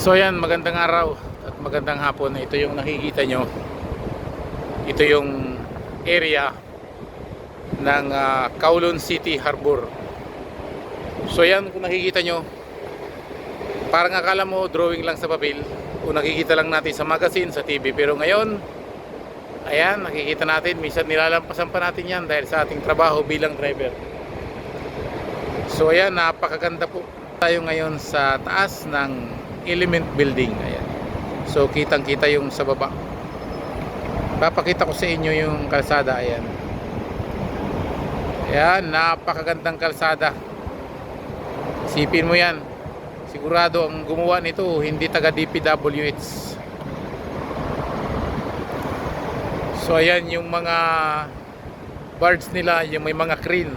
So ayan, magandang araw at magandang hapon. Ito yung nakikita nyo. Ito yung area ng ah, Kowloon City Harbor. So ayan, kung nakikita nyo, parang akala mo drawing lang sa papel o nakikita lang natin sa magazine, sa TV. Pero ngayon, ayan, nakikita natin, minsan nilalampasan pa natin yan dahil sa ating trabaho bilang driver. So ayan, napakaganda po tayo ngayon sa taas ng Element Building. Ayan. So kitang kita yung sa baba. Papakita ko sa inyo yung kalsada. Ayan. Ayan, napakagandang kalsada. Sipin mo yan. Sigurado ang gumawa nito hindi taga DPWH. So ayan yung mga birds nila, yung may mga crane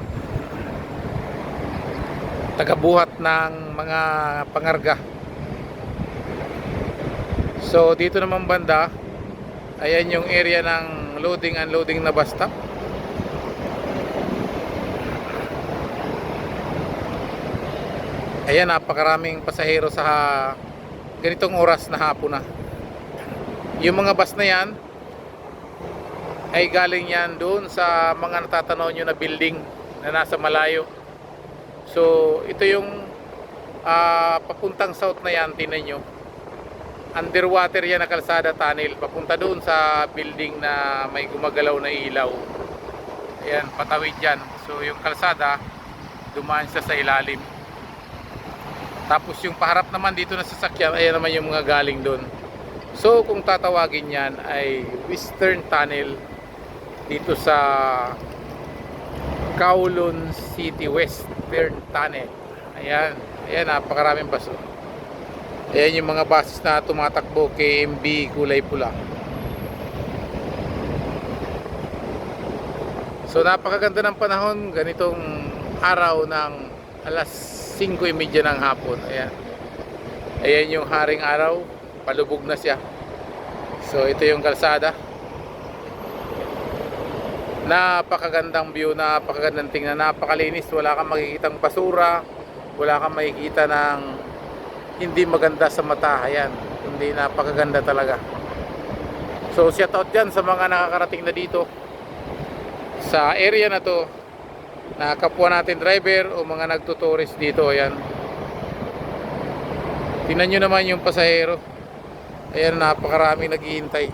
tagabuhat ng mga pangarga. So dito naman banda, ayan yung area ng loading and unloading na bus stop. Ayan, napakaraming pasahero sa ganitong oras na hapon na. Yung mga bus na yan, ay galing yan doon sa mga natatanaw nyo na building na nasa malayo. So, ito yung ah, papuntang south na yan, tinan nyo. Underwater yan na kalsada tunnel. Papunta doon sa building na may gumagalaw na ilaw. Ayan, patawid yan. So, yung kalsada, dumaan siya sa ilalim. Tapos yung paharap naman dito na sasakyan, ayan naman yung mga galing doon. So, kung tatawagin yan ay Western Tunnel dito sa Kowloon City Western Tunnel. Ayan. Ayan, napakaraming baso. Ayan yung mga buses na tumatakbo KMB kulay pula. So napakaganda ng panahon, ganitong araw ng alas 5.30 ng hapon. Ayan. Ayan yung haring araw, palubog na siya. So ito yung kalsada napakagandang view, napakagandang tingnan, napakalinis, wala kang makikitang basura, wala kang makikita ng hindi maganda sa mata, ayan, hindi napakaganda talaga. So shout out dyan sa mga nakakarating na dito sa area na to na kapwa natin driver o mga nagtuturist dito, ayan. Tingnan nyo naman yung pasahero. Ayan, napakarami naghihintay.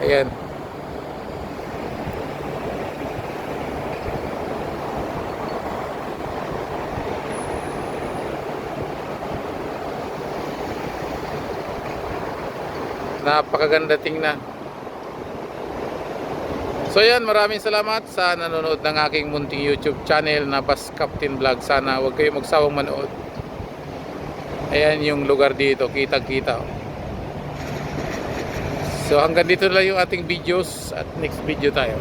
Ayan. Napakaganda tingnan. So yan maraming salamat sa nanonood ng aking munting youtube channel na Bus Captain Vlog. Sana huwag kayo magsawang manood. Ayan yung lugar dito kitang kita so hanggang dito lang yung ating videos at next video tayo